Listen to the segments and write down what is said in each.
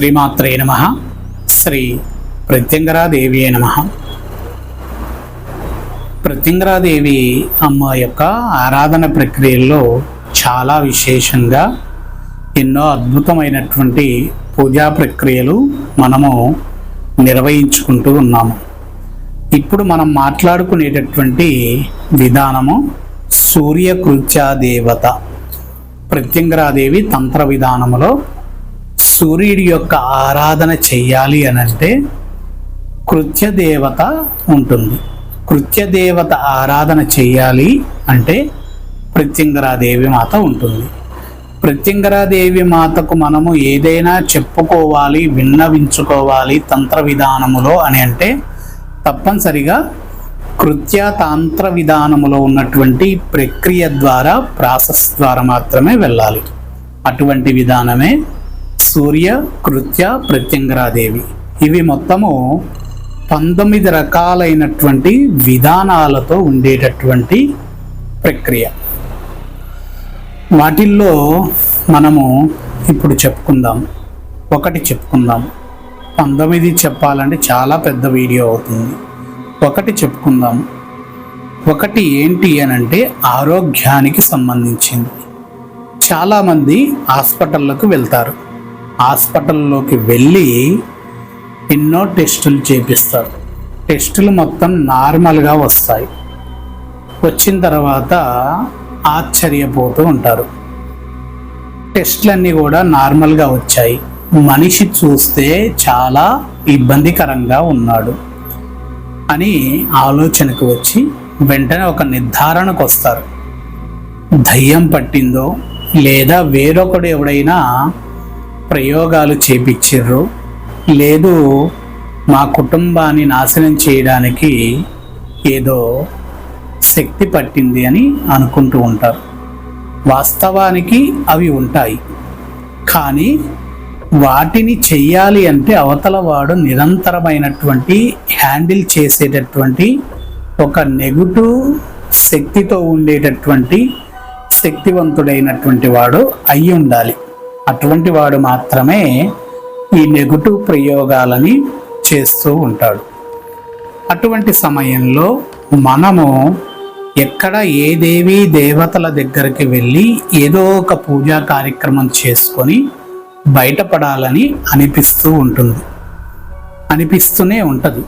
శ్రీమాత్రే నమ. శ్రీ ప్రత్యంగరాదేవి నమ. ప్రత్యంగరాదేవి అమ్మ యొక్క ఆరాధన ప్రక్రియల్లో చాలా విశేషంగా ఎన్నో అద్భుతమైనటువంటి పూజా ప్రక్రియలు మనము నిర్వహించుకుంటూ ఉన్నాము. ఇప్పుడు మనం మాట్లాడుకునేటటువంటి విధానము సూర్యకృత్యాదేవత. ప్రత్యంగరాదేవి తంత్ర విధానములో సూర్యుడి యొక్క ఆరాధన చెయ్యాలి అని అంటే కృత్య దేవత ఉంటుంది. కృత్య దేవత ఆరాధన చెయ్యాలి అంటే ప్రత్యంగరాదేవి మాత ఉంటుంది. ప్రత్యంగరాదేవి మాతకు మనము ఏదైనా చెప్పుకోవాలి విన్నవించుకోవాలి తంత్ర విధానములో అని అంటే తప్పనిసరిగా కృత్య తాంత్ర విధానములో ఉన్నటువంటి ప్రక్రియ ద్వారా ప్రాసెస్ ద్వారా మాత్రమే వెళ్ళాలి. అటువంటి విధానమే సూర్య కృత్య ప్రత్యంగరాదేవి. ఇవి మొత్తము పంతొమ్మిది రకాలైనటువంటి విధానాలతో ఉండేటటువంటి ప్రక్రియ. వాటిల్లో మనము ఇప్పుడు చెప్పుకుందాం. ఒకటి చెప్పుకుందాం. పంతొమ్మిది చెప్పాలంటే చాలా పెద్ద వీడియో అవుతుంది. ఒకటి చెప్పుకుందాం. ఒకటి ఏంటి అని అంటే ఆరోగ్యానికి సంబంధించింది. చాలామంది హాస్పిటళ్ళకు వెళ్తారు. హాస్పిటల్లోకి వెళ్ళి ఎన్నో టెస్టులు చేపిస్తారు టెస్టులు మొత్తం నార్మల్గా వస్తాయి. వచ్చిన తర్వాత ఆశ్చర్యపోతూ ఉంటారు. టెస్ట్లన్నీ కూడా నార్మల్గా వచ్చాయి. మనిషి చూస్తే చాలా ఇబ్బందికరంగా ఉన్నాడు అని ఆలోచనకు వచ్చి వెంటనే ఒక నిర్ధారణకు వస్తారు. దయ్యం పట్టిందో లేదా వేరొకడు ఎవడైనా ప్రయోగాలు చేపించిర్రు. లేదు మా కుటుంబాన్ని నాశనం చేయడానికి ఏదో శక్తి పట్టింది అని అనుకుంటూ ఉంటారు. వాస్తవానికి అవి ఉంటాయి. కానీ వాటిని చెయ్యాలి అంటే అవతల వాడు నిరంతరమైనటువంటి హ్యాండిల్ చేసేటటువంటి ఒక నెగిటివ్ శక్తితో ఉండేటటువంటి శక్తివంతుడైనటువంటి వాడు అయి ఉండాలి అటువంటి వాడు మాత్రమే ఈ నెగటివ్ ప్రయోగాలని చేస్తూ ఉంటాడు. అటువంటి సమయంలో మనము ఎక్కడ ఏ దేవి దేవతల దగ్గరికి వెళ్ళి ఏదో ఒక పూజా కార్యక్రమం చేసుకొని బయటపడాలని అనిపిస్తూ ఉంటుంది. అనిపిస్తూనే ఉంటుంది.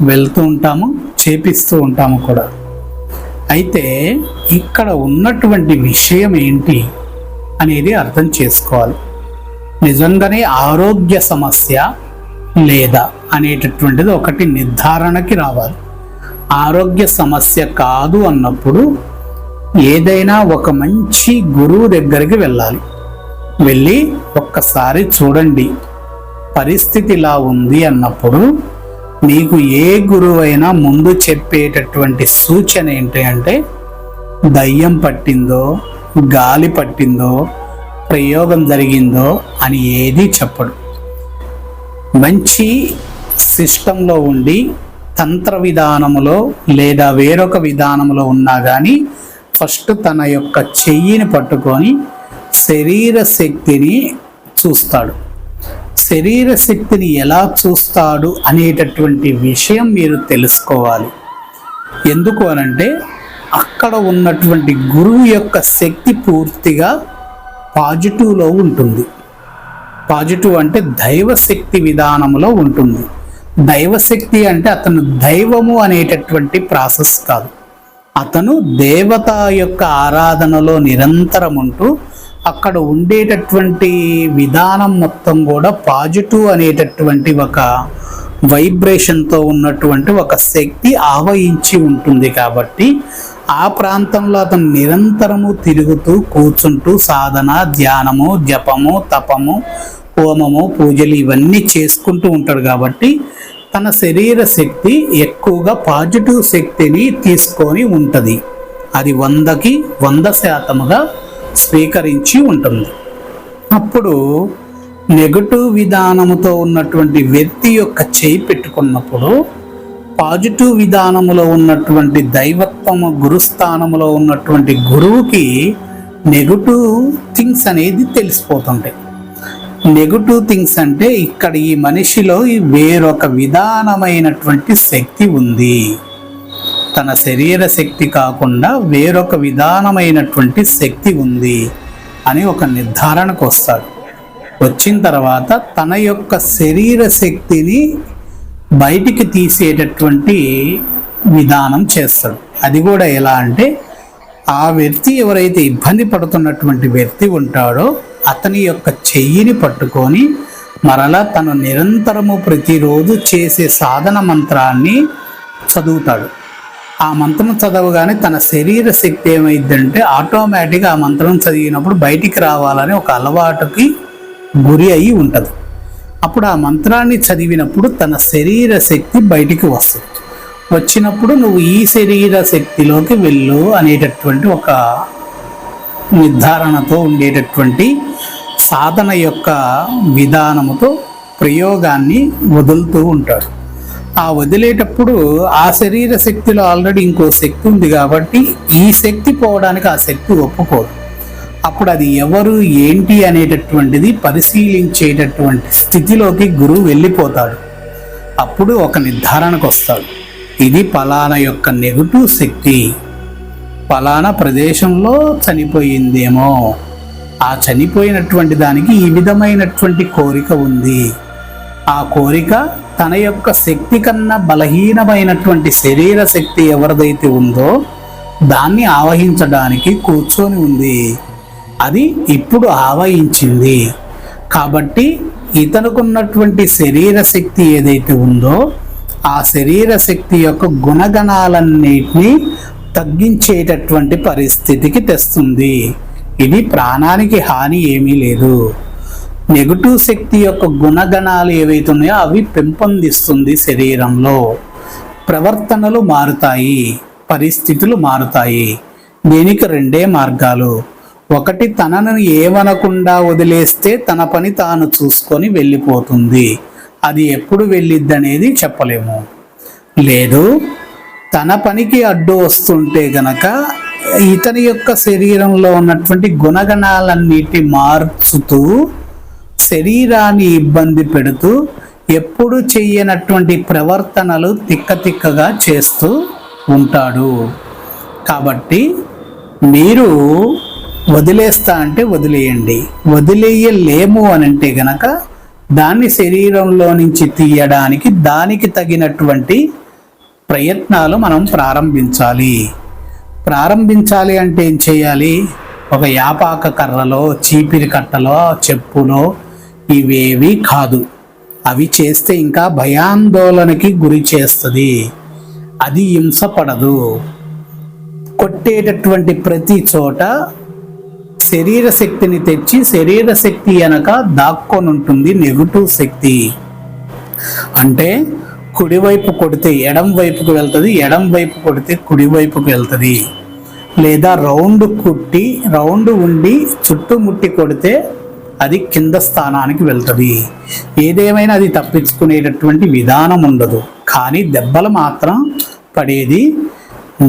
వెళ్తూ ఉంటాము చేపిస్తూ ఉంటాము కూడా. అయితే ఇక్కడ ఉన్నటువంటి విషయం ఏంటి? అనేది అర్థం చేసుకోవాలి. నిజంగానే ఆరోగ్య సమస్య లేదా అనేటటువంటిది ఒకటి నిర్ధారణకి రావాలి. ఆరోగ్య సమస్య కాదు అన్నప్పుడు ఏదైనా ఒక మంచి గురువు దగ్గరికి వెళ్ళాలి. వెళ్ళి ఒక్కసారి చూడండి. పరిస్థితి ఇలా ఉంది అన్నప్పుడు మీకు ఏ గురువైనా ముందు చెప్పేటటువంటి సూచన ఏంటి అంటే దయ్యం పట్టిందో గాలి పట్టిందో ప్రయోగం జరిగిందో అని ఏది చెప్పడు. మంచి సిస్టంలో ఉండి తంత్ర విధానములో లేదా వేరొక విధానములో ఉన్నా కానీ ఫస్ట్ తన యొక్క చెయ్యిని పట్టుకొని శరీర శక్తిని చూస్తాడు. శరీర శక్తిని ఎలా చూస్తాడు అనేటటువంటి విషయం మీరు తెలుసుకోవాలి. ఎందుకు అనంటే అక్కడ ఉన్నటువంటి గురువు యొక్క శక్తి పూర్తిగా పాజిటివ్లో ఉంటుంది. పాజిటివ్ అంటే దైవశక్తి విధానంలో ఉంటుంది. దైవశక్తి అంటే అతను దైవము అనేటటువంటి ప్రాసెస్ కాదు. అతను దేవత యొక్క ఆరాధనలో నిరంతరం ఉంటూ అక్కడ ఉండేటటువంటి విధానం మొత్తం కూడా పాజిటివ్ అనేటటువంటి ఒక వైబ్రేషన్తో ఉన్నటువంటి ఒక శక్తి ఆవహించి ఉంటుంది కాబట్టి ఆ ప్రాంతంలో అతను నిరంతరము తిరుగుతూ కూర్చుంటూ సాధన ధ్యానము జపము తపము హోమము పూజలు ఇవన్నీ చేసుకుంటూ ఉంటాడు కాబట్టి తన శరీర శక్తి ఎక్కువగా పాజిటివ్ శక్తిని తీసుకొని ఉంటుంది. అది వందకి వంద శాతముగా స్వీకరించి ఉంటుంది. అప్పుడు నెగటివ్ విధానముతో ఉన్నటువంటి వ్యక్తి యొక్క చేయి పెట్టుకున్నప్పుడు పాజిటివ్ విధానములో ఉన్నటువంటి దైవత్వము గురుస్థానములో ఉన్నటువంటి గురువుకి నెగటివ్ థింగ్స్ అనేది తెలిసిపోతుంటాయి. నెగటివ్ థింగ్స్ అంటే ఇక్కడ ఈ మనిషిలో వేరొక విధానమైనటువంటి శక్తి ఉంది. తన శరీర శక్తి కాకుండా వేరొక విధానమైనటువంటి శక్తి ఉంది అని ఒక నిర్ధారణకు వస్తాడు. వచ్చిన తర్వాత తన యొక్క శరీర శక్తిని బయటికి తీసేటటువంటి విధానం చేస్తాడు. అది కూడా ఎలా అంటే ఆ వ్యక్తి ఎవరైతే ఇబ్బంది పడుతున్నటువంటి వ్యక్తి ఉంటాడో అతని యొక్క చెయ్యిని పట్టుకొని మరలా తను నిరంతరము ప్రతిరోజు చేసే సాధన మంత్రాన్ని చదువుతాడు. ఆ మంత్రం చదవగానే తన శరీర శక్తి ఏమైందంటే ఆటోమేటిక్గా ఆ మంత్రం చదివినప్పుడు బయటికి రావాలని ఒక అలవాటుకి గురి అయి ఉంటుంది. అప్పుడు ఆ మంత్రాన్ని చదివినప్పుడు తన శరీర శక్తి బయటికి వస్తుంది. వచ్చినప్పుడు నువ్వు ఈ శరీర శక్తిలోకి వెళ్ళు అనేటటువంటి ఒక నిర్ధారణతో ఉండేటటువంటి సాధన యొక్క విధానముతో ప్రయోగాన్ని వదులుతూ ఉంటాడు. ఆ వదిలేటప్పుడు ఆ శరీర శక్తిలో ఆల్రెడీ ఇంకో శక్తి ఉంది కాబట్టి ఈ శక్తి పోవడానికి ఆ శక్తి ఒప్పుకోదు అప్పుడు అది ఎవరు ఏంటి అనేటటువంటిది పరిశీలించేటటువంటి స్థితిలోకి గురువు వెళ్ళిపోతాడు. అప్పుడు ఒక నిర్ధారణకు వస్తాడు. ఇది పలానా యొక్క నెగటివ్ శక్తి. పలానా ప్రదేశంలో చనిపోయిందేమో. ఆ చనిపోయినటువంటి దానికి ఈ విధమైనటువంటి కోరిక ఉంది. ఆ కోరిక తన యొక్క శక్తి కన్నా బలహీనమైనటువంటి శరీర శక్తి ఎవరిదైతే ఉందో దాన్ని ఆవహించడానికి కూర్చొని ఉంది. అది ఇప్పుడు ఆవహించింది. కాబట్టి ఇతనుకున్నటువంటి శరీర శక్తి ఏదైతే ఉందో ఆ శరీర శక్తి యొక్క గుణగణాలన్నిటినీ తగ్గించేటటువంటి పరిస్థితికి తెస్తుంది. ఇది ప్రాణానికి హాని ఏమీ లేదు. నెగటివ్ శక్తి యొక్క గుణగణాలు ఏవైతే ఉన్నాయో అవి పెంపొందిస్తుంది శరీరంలో. ప్రవర్తనలు మారుతాయి పరిస్థితులు మారుతాయి. దీనికి రెండే మార్గాలు. ఒకటి తనను ఏమనకుండా వదిలేస్తే తన పని తాను చూసుకొని వెళ్ళిపోతుంది. అది ఎప్పుడు వెళ్ళిద్ది అనేది చెప్పలేము. లేదు తన పనికి అడ్డు వస్తుంటే గనక ఇతని యొక్క శరీరంలో ఉన్నటువంటి గుణగణాలన్నిటి మార్చుతూ శరీరాన్ని ఇబ్బంది పెడుతూ ఎప్పుడు చెయ్యనటువంటి ప్రవర్తనలు తిక్క తిక్కగా చేస్తూ ఉంటాడు. కాబట్టి మీరు వదిలేస్తా అంటే వదిలేయండి. వదిలేయలేము అని అంటే గనక దాన్ని శరీరంలో నుంచి తీయడానికి దానికి తగినటువంటి ప్రయత్నాలు మనం ప్రారంభించాలి. ప్రారంభించాలి అంటే ఏం చేయాలి? ఒక యాపాక కర్రలో చీపిరి కట్టలో చెప్పులో ఇవేవి కాదు. అవి చేస్తే ఇంకా భయాందోళనకి గురి చేస్తుంది. అది హింసపడదు. కొట్టేటటువంటి ప్రతి చోట శరీర శక్తిని తెచ్చి శరీర శక్తి వెనక దాక్కొని ఉంటుంది నెగటివ్ శక్తి. అంటే కుడివైపు కొడితే ఎడం వైపుకు వెళ్తుంది ఎడం వైపు కొడితే కుడివైపుకు వెళ్తుంది. లేదా రౌండ్ కుట్టి రౌండ్ ఉండి చుట్టుముట్టి కొడితే అది కింద స్థానానికి వెళ్తుంది. ఏదేమైనా అది తప్పించుకునేటటువంటి విధానం ఉండదు. కానీ దెబ్బలు మాత్రం పడేది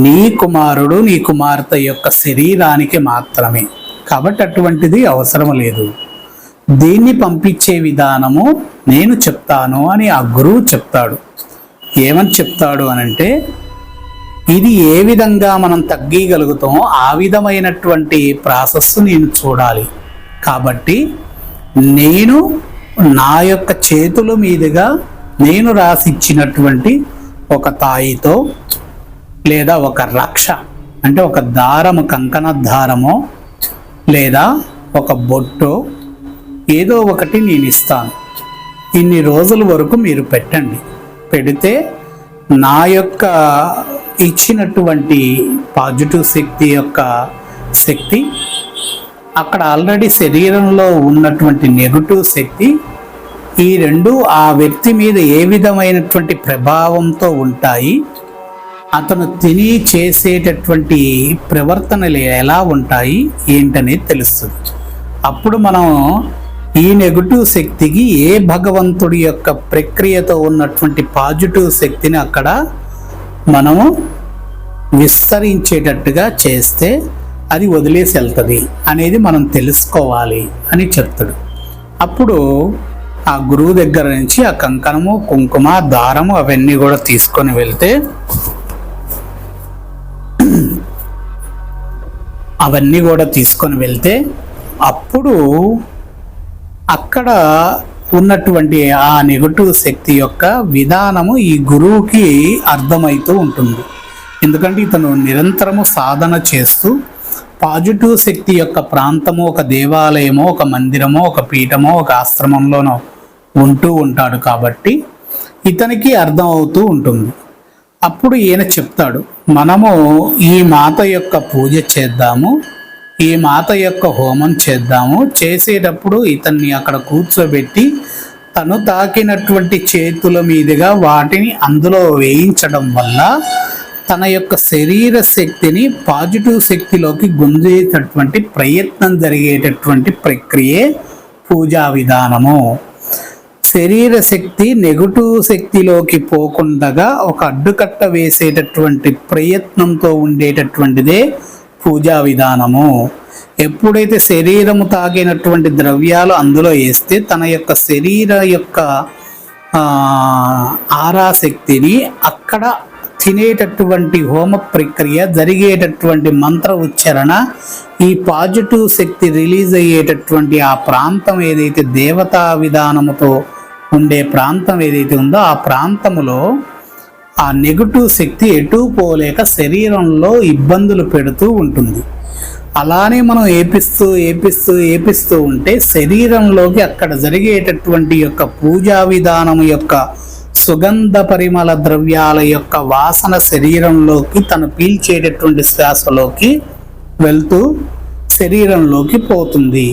నీ కుమారుడు నీ కుమార్తె యొక్క శరీరానికి మాత్రమే. కాబట్టి అటువంటిది అవసరం లేదు. దీన్ని పంపించే విధానము నేను చెప్తాను అని ఆ గురువు చెప్తాడు. ఏమని చెప్తాడు అనంటే ఇది ఏ విధంగా మనం తగ్గగలుగుతామో ఆ విధమైనటువంటి ప్రాసెస్ నేను చూడాలి. కాబట్టి నేను నా యొక్క చేతుల మీదుగా నేను రాసిచ్చినటువంటి ఒక తాయితో లేదా ఒక రక్ష అంటే ఒక దారము కంకణ దారమో లేదా ఒక బొట్టు ఏదో ఒకటి నేను ఇస్తాను. ఇన్ని రోజుల వరకు మీరు పెట్టండి. పెడితే నా యొక్క ఇచ్చినటువంటి పాజిటివ్ శక్తి యొక్క శక్తి అక్కడ ఆల్రెడీ శరీరంలో ఉన్నటువంటి నెగటివ్ శక్తి ఈ రెండు ఆ వ్యక్తి మీద ఏ విధమైనటువంటి ప్రభావంతో ఉంటాయి అతను తిని చేసేటటువంటి ప్రవర్తనలు ఎలా ఉంటాయి ఏంటనేది తెలుస్తుంది. అప్పుడు మనం ఈ నెగటివ్ శక్తికి ఏ భగవంతుడి యొక్క ప్రక్రియతో ఉన్నటువంటి పాజిటివ్ శక్తిని అక్కడ మనము విస్తరించేటట్టుగా చేస్తే అది వదిలేసి వెళ్తుంది అనేది మనం తెలుసుకోవాలి అని చెప్తాడు. అప్పుడు ఆ గురువు దగ్గర నుంచి ఆ కంకణము కుంకుమ దారము అవన్నీ కూడా తీసుకొని వెళ్తే అవన్నీ కూడా తీసుకొని వెళ్తే అప్పుడు అక్కడ ఉన్నటువంటి ఆ నెగటివ్ శక్తి యొక్క విధానము ఈ గురువుకి అర్థమవుతూ ఉంటుంది. ఎందుకంటే ఇతను నిరంతరము సాధన చేస్తూ పాజిటివ్ శక్తి యొక్క ప్రాంతము ఒక దేవాలయమో ఒక మందిరమో ఒక పీఠమో ఒక ఆశ్రమంలోనో ఉంటూ ఉంటాడు కాబట్టి ఇతనికి అర్థం అవుతూ ఉంటుంది. అప్పుడు ఈయన చెప్తాడు మనము ఈ మాత యొక్క పూజ చేద్దాము ఈ మాత యొక్క హోమం చేద్దాము. చేసేటప్పుడు ఇతన్ని అక్కడ కూర్చోబెట్టి తను తాకినటువంటి చేతుల మీదుగా వాటిని అందులో వేయించడం వల్ల తన యొక్క శరీర శక్తిని పాజిటివ్ శక్తిలోకి గుంజేటటువంటి ప్రయత్నం జరిగేటటువంటి ప్రక్రియే పూజా విధానము. శరీర శక్తి నెగటివ్ శక్తిలోకి పోకుండగా ఒక అడ్డుకట్ట వేసేటటువంటి ప్రయత్నంతో ఉండేటటువంటిదే పూజా విధానము. ఎప్పుడైతే శరీరము తాగినటువంటి ద్రవ్యాలు అందులో వేస్తే తన యొక్క శరీర యొక్క ఆరాశక్తిని అక్కడ తినేటటువంటి హోమ ప్రక్రియ జరిగేటటువంటి మంత్ర ఉచ్చారణ ఈ పాజిటివ్ శక్తి రిలీజ్ అయ్యేటటువంటి ఆ ప్రాంతం ఏదైతే దేవతా విధానముతో ఉండే ప్రాంతం ఏదైతే ఉందో ఆ ప్రాంతములో ఆ నెగటివ్ శక్తి ఎటు పోలేక శరీరంలో ఇబ్బందులు పెడుతూ ఉంటుంది. అలానే మనం ఏపిస్తూ ఏపిస్తూ ఏపిస్తూ ఉంటే శరీరంలోకి అక్కడ జరిగేటటువంటి యొక్క పూజా విధానం యొక్క సుగంధ పరిమళ ద్రవ్యాల యొక్క వాసన శరీరంలోకి తను పీల్చేటటువంటి శ్వాసలోకి వెళ్తూ శరీరంలోకి పోతుంది.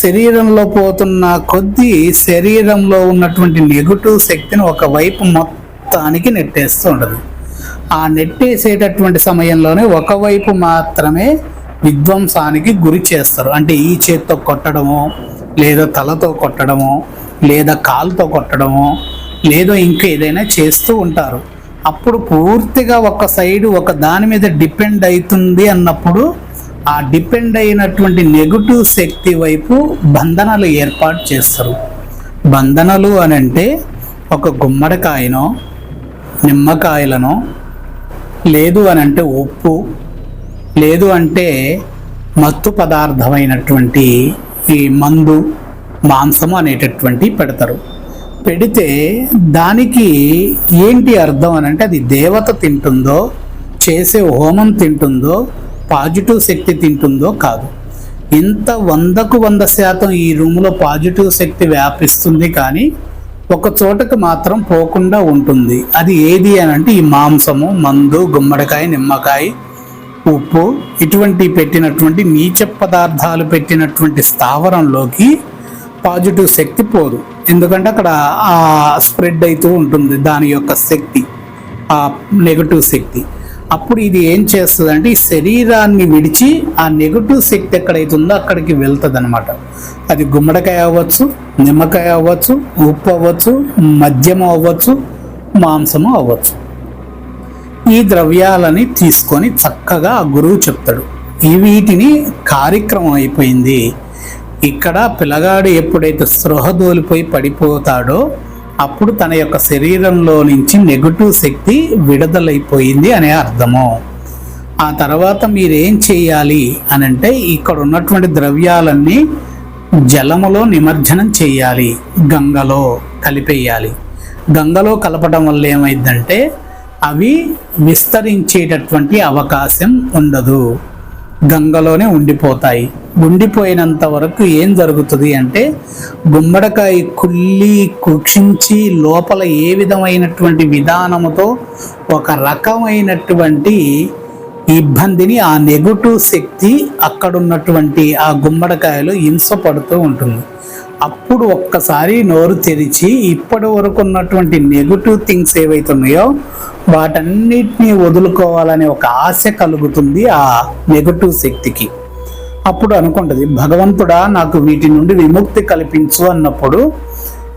శరీరంలో పోతున్న కొద్దీ శరీరంలో ఉన్నటువంటి నెగటివ్ శక్తిని ఒకవైపు మొత్తానికి నెట్టేస్తూ ఉండదు. ఆ నెట్టేసేటటువంటి సమయంలోనే ఒకవైపు మాత్రమే విధ్వంసానికి గురి చేస్తారు. అంటే ఈ చేత్తో కొట్టడమో లేదా తలతో కొట్టడమో లేదా కాలుతో కొట్టడమో లేదో ఇంకా ఏదైనా చేస్తూ ఉంటారు. అప్పుడు పూర్తిగా ఒక సైడ్ ఒక దాని మీద డిపెండ్ అవుతుంది అన్నప్పుడు ఆ డిపెండ్ అయినటువంటి నెగటివ్ శక్తి వైపు బంధనలు ఏర్పాటు చేస్తారు. బంధనలు అని అంటే ఒక గుమ్మడికాయనో నిమ్మకాయలను లేదు అని అంటే ఉప్పు లేదు అంటే మత్తు పదార్థమైనటువంటి ఈ మందు మాంసము అనేటటువంటి పెడతారు. పెడితే దానికి ఏంటి అర్థం అని అంటే అది దేవత తింటుందో చేసే హోమం తింటుందో పాజిటివ్ శక్తి తింటుందో కాదు. ఇంత వందకు వంద శాతం ఈ రూములో పాజిటివ్ శక్తి వ్యాపిస్తుంది కానీ ఒక చోటకు మాత్రం పోకుండా ఉంటుంది. అది ఏది అని అంటే ఈ మాంసము మందు గుమ్మడికాయ నిమ్మకాయ ఉప్పు ఇటువంటి పెట్టినటువంటి నీచ పదార్థాలు పెట్టినటువంటి స్థావరంలోకి పాజిటివ్ శక్తి పోదు. ఎందుకంటే అక్కడ ఆ స్ప్రెడ్ అవుతూ ఉంటుంది దాని యొక్క శక్తి ఆ నెగటివ్ శక్తి. అప్పుడు ఇది ఏం చేస్తుంది అంటే ఈ శరీరాన్ని విడిచి ఆ నెగటివ్ శక్తి ఎక్కడైతుందో అక్కడికి వెళ్తుంది అనమాట అది గుమ్మడికాయ అవ్వచ్చు నిమ్మకాయ అవ్వచ్చు ఉప్పు అవ్వచ్చు మద్యము అవ్వచ్చు మాంసము అవ్వచ్చు. ఈ ద్రవ్యాలని తీసుకొని చక్కగా ఆ గురువు చెప్తాడు. ఈ వీటిని కార్యక్రమం అయిపోయింది. ఇక్కడ పిల్లగాడు ఎప్పుడైతే స్పృహ దోలిపోయి పడిపోతాడో అప్పుడు తన యొక్క శరీరంలో నుంచి నెగటివ్ శక్తి విడుదలైపోయింది అనే అర్థము. ఆ తర్వాత మీరేం చేయాలి అని అంటే ఇక్కడ ఉన్నటువంటి ద్రవ్యాలన్నీ జలములో నిమజ్జనం చేయాలి గంగలో కలిపేయాలి. గంగలో కలపడం వల్ల ఏమైందంటే అవి విస్తరించేటటువంటి అవకాశం ఉండదు. గంగలోనే ఉండిపోతాయి. ఉండిపోయినంత వరకు ఏం జరుగుతుంది అంటే గుమ్మడికాయ కుళ్ళి కుక్షించి లోపల ఏ విధమైనటువంటి విధానముతో ఒక రకమైనటువంటి ఇబ్బందిని ఆ నెగటివ్ శక్తి అక్కడున్నటువంటి ఆ గుమ్మడికాయలో హింసపడుతూ ఉంటుంది. అప్పుడు ఒక్కసారి నోరు తెరిచి ఇప్పటి వరకు ఉన్నటువంటి నెగటివ్ థింగ్స్ ఏవైతే ఉన్నాయో వాటన్నిటిని వదులుకోవాలనే ఒక ఆశ కలుగుతుంది ఆ నెగటివ్ శక్తికి. అప్పుడు అనుకుంటుంది భగవంతుడా నాకు వీటి నుండి విముక్తి కల్పించు అన్నప్పుడు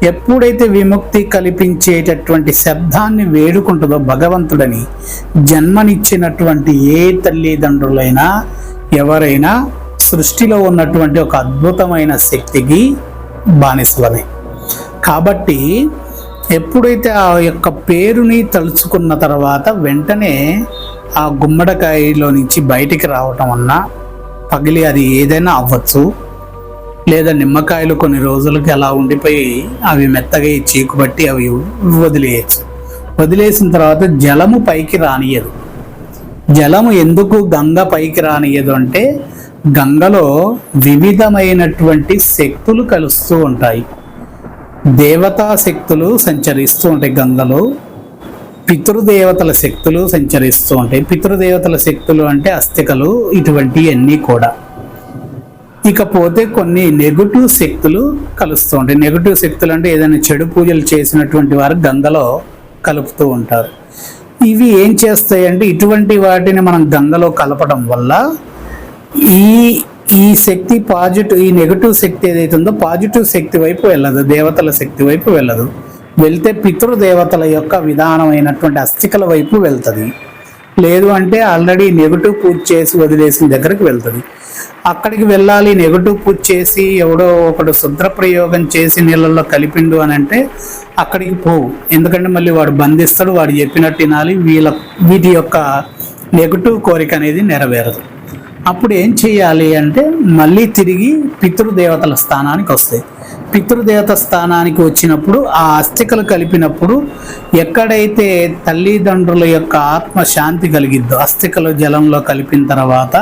ఎప్పుడైతే విముక్తి కల్పించేటటువంటి శబ్దాన్ని వేడుకుంటుందో భగవంతుడని జన్మనిచ్చినటువంటి ఏ తల్లిదండ్రులైనా ఎవరైనా సృష్టిలో ఉన్నటువంటి ఒక అద్భుతమైన శక్తికి బానిసలమే కాబట్టి ఎప్పుడైతే ఆ యొక్క పేరుని తలుచుకున్న తర్వాత వెంటనే ఆ గుమ్మడికాయలో నుంచి బయటికి రావటం అన్నా పగిలి అది ఏదైనా అవ్వచ్చు లేదా నిమ్మకాయలు కొన్ని రోజులకి అలా ఉండిపోయి అవి మెత్తగా ఈ అవి వదిలేయచ్చు. వదిలేసిన తర్వాత జలము పైకి రానియదు జలము ఎందుకు గంగ పైకి రానియదు అంటే గంగలో వివిధమైనటువంటి శక్తులు కలుస్తూ ఉంటాయి. దేవతా శక్తులు సంచరిస్తూ ఉంటాయి గంగలో. పితృదేవతల శక్తులు సంచరిస్తూ ఉంటాయి. పితృదేవతల శక్తులు అంటే అస్థికలు ఇటువంటివన్నీ కూడా. ఇకపోతే కొన్ని నెగటివ్ శక్తులు కలుస్తూ ఉంటాయి. నెగటివ్ శక్తులు అంటే ఏదైనా చెడు పూజలు చేసినటువంటి వారు గంగలో కలుపుతూ ఉంటారు. ఇవి ఏం చేస్తాయి అంటే ఇటువంటి వాటిని మనం గంగలో కలపడం వల్ల ఈ ఈ శక్తి పాజిటివ్ ఈ నెగటివ్ శక్తి ఏదైతే ఉందో పాజిటివ్ శక్తి వైపు వెళ్ళదు దేవతల శక్తి వైపు వెళ్ళదు. వెళ్తే పితృదేవతల యొక్క విధానమైనటువంటి అస్థికల వైపు వెళ్తుంది. లేదు అంటే ఆల్రెడీ నెగటివ్ పూజ చేసి వదిలేసిన దగ్గరికి వెళ్తుంది. అక్కడికి వెళ్ళాలి నెగటివ్ పూజ చేసి ఎవడో ఒకడు శుద్ర ప్రయోగం చేసి నీళ్ళల్లో కలిపిండు అని అంటే అక్కడికి పోవు. ఎందుకంటే మళ్ళీ వాడు బంధిస్తాడు వాడు చెప్పినట్టు వినాలి వీళ్ళ వీటి యొక్క నెగటివ్ కోరిక అనేది నెరవేరదు. అప్పుడు ఏం చేయాలి అంటే మళ్ళీ తిరిగి పితృదేవతల స్థానానికి వస్తాయి. పితృదేవత స్థానానికి వచ్చినప్పుడు ఆ అస్థికలు కలిపినప్పుడు ఎక్కడైతే తల్లిదండ్రుల యొక్క ఆత్మ శాంతి కలిగిద్దో అస్థికలు జలంలో కలిపిన తర్వాత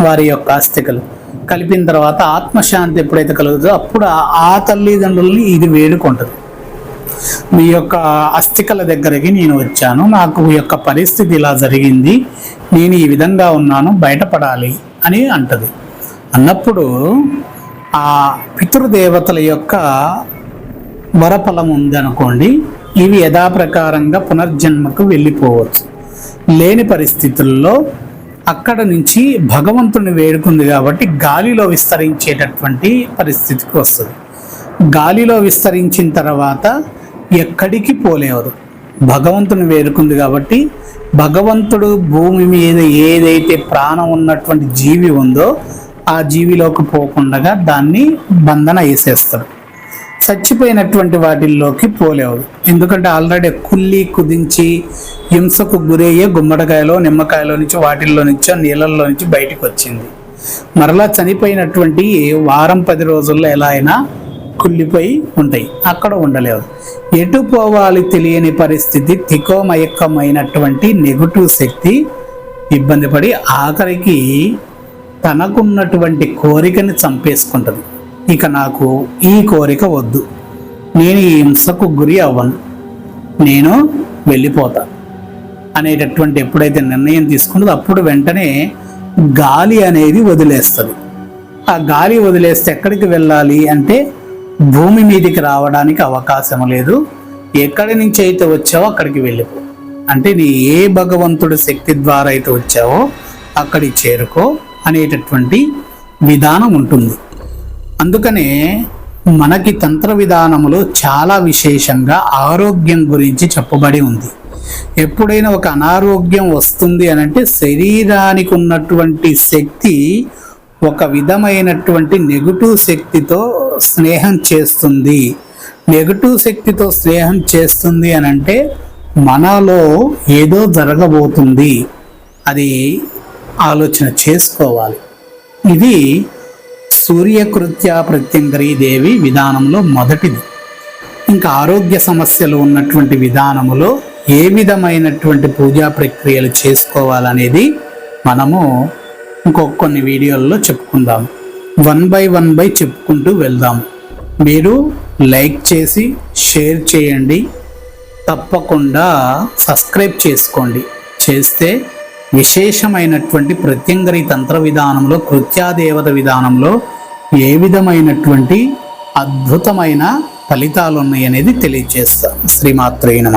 వారి యొక్క అస్థికలు కలిపిన తర్వాత ఆత్మశాంతి ఎప్పుడైతే కలుగుతుందో అప్పుడు ఆ తల్లిదండ్రులని ఇది వేడుకుంటుంది. మీ యొక్క అస్థికల దగ్గరికి నేను వచ్చాను. నాకు మీ యొక్క పరిస్థితి ఇలా జరిగింది. నేను ఈ విధంగా ఉన్నాను బయటపడాలి అని అంటది. అన్నప్పుడు ఆ పితృదేవతల యొక్క వరఫలం ఉందనుకోండి ఇవి యథాప్రకారంగా పునర్జన్మకు వెళ్ళిపోవచ్చు. లేని పరిస్థితుల్లో అక్కడ నుంచి భగవంతుని వేడుకుంది కాబట్టి గాలిలో విస్తరించేటటువంటి పరిస్థితికి వస్తుంది. గాలిలో విస్తరించిన తర్వాత ఎక్కడికి పోలేవరు భగవంతుని వేరుకుంది కాబట్టి భగవంతుడు భూమి మీద ఏదైతే ప్రాణం ఉన్నటువంటి జీవి ఉందో ఆ జీవిలోకి పోకుండా దాన్ని బంధన వేసేస్తాడు. చచ్చిపోయినటువంటి వాటిల్లోకి పోలేవు. ఎందుకంటే ఆల్రెడీ కుల్లి కుదించి హింసకు గురయ్యే గుమ్మడికాయలో నిమ్మకాయలో నుంచి వాటిల్లో నుంచో నీళ్ళల్లో నుంచి బయటకు వచ్చింది మరలా చనిపోయినటువంటి వారం పది రోజుల్లో ఎలా అయినా కుళ్ళిపోయి ఉంటాయి. అక్కడ ఉండలేవు. ఎటు పోవాలి తెలియని పరిస్థితి తికోమయక్కమైనటువంటి నెగటివ్ శక్తి ఇబ్బంది పడి ఆఖరికి తనకున్నటువంటి కోరికని చంపేసుకుంటుంది. ఇక నాకు ఈ కోరిక వద్దు. నేను ఈ హింసకు గురి అవ్వను. నేను వెళ్ళిపోతా అనేటటువంటి ఎప్పుడైతే నిర్ణయం తీసుకుంటుందో అప్పుడు వెంటనే గాలి అనేది వదిలేస్తుంది. ఆ గాలి వదిలేస్తే ఎక్కడికి వెళ్ళాలి అంటే భూమి మీదికి రావడానికి అవకాశం లేదు. ఎక్కడి నుంచి అయితే వచ్చావో అక్కడికి వెళ్ళిపో అంటే నీ ఏ భగవంతుడి శక్తి ద్వారా అయితే వచ్చావో అక్కడికి చేరుకో అనేటటువంటి విధానం ఉంటుంది. అందుకనే మనకి తంత్ర విధానములో చాలా విశేషంగా ఆరోగ్యం గురించి చెప్పబడి ఉంది. ఎప్పుడైనా ఒక అనారోగ్యం వస్తుంది అని అంటే శరీరానికి ఉన్నటువంటి శక్తి ఒక విధమైనటువంటి నెగటివ్ శక్తితో స్నేహం చేస్తుంది. నెగటివ్ శక్తితో స్నేహం చేస్తుంది అని అంటే మనలో ఏదో జరగబోతుంది. అది ఆలోచన చేసుకోవాలి. ఇది సూర్యకృత్య ప్రత్యంగరీ దేవి విధానంలో మొదటిది. ఇంకా ఆరోగ్య సమస్యలు ఉన్నటువంటి విధానములో ఏ విధమైనటువంటి పూజా ప్రక్రియలు చేసుకోవాలనేది మనము ఇంకొక కొన్ని వీడియోల్లో చెప్పుకుందాం. వన్ బై వన్ బై చెప్పుకుంటూ వెళ్దాం. మీరు లైక్ చేసి షేర్ చేయండి. తప్పకుండా సబ్స్క్రైబ్ చేసుకోండి. చేస్తే విశేషమైనటువంటి ప్రత్యంగరి తంత్ర విధానంలో కృత్యాదేవత విధానంలో ఏ విధమైనటువంటి అద్భుతమైన ఫలితాలు ఉన్నాయనేది తెలియజేస్తాం తెలియజేస్తా. శ్రీమాత్రేయ నమ.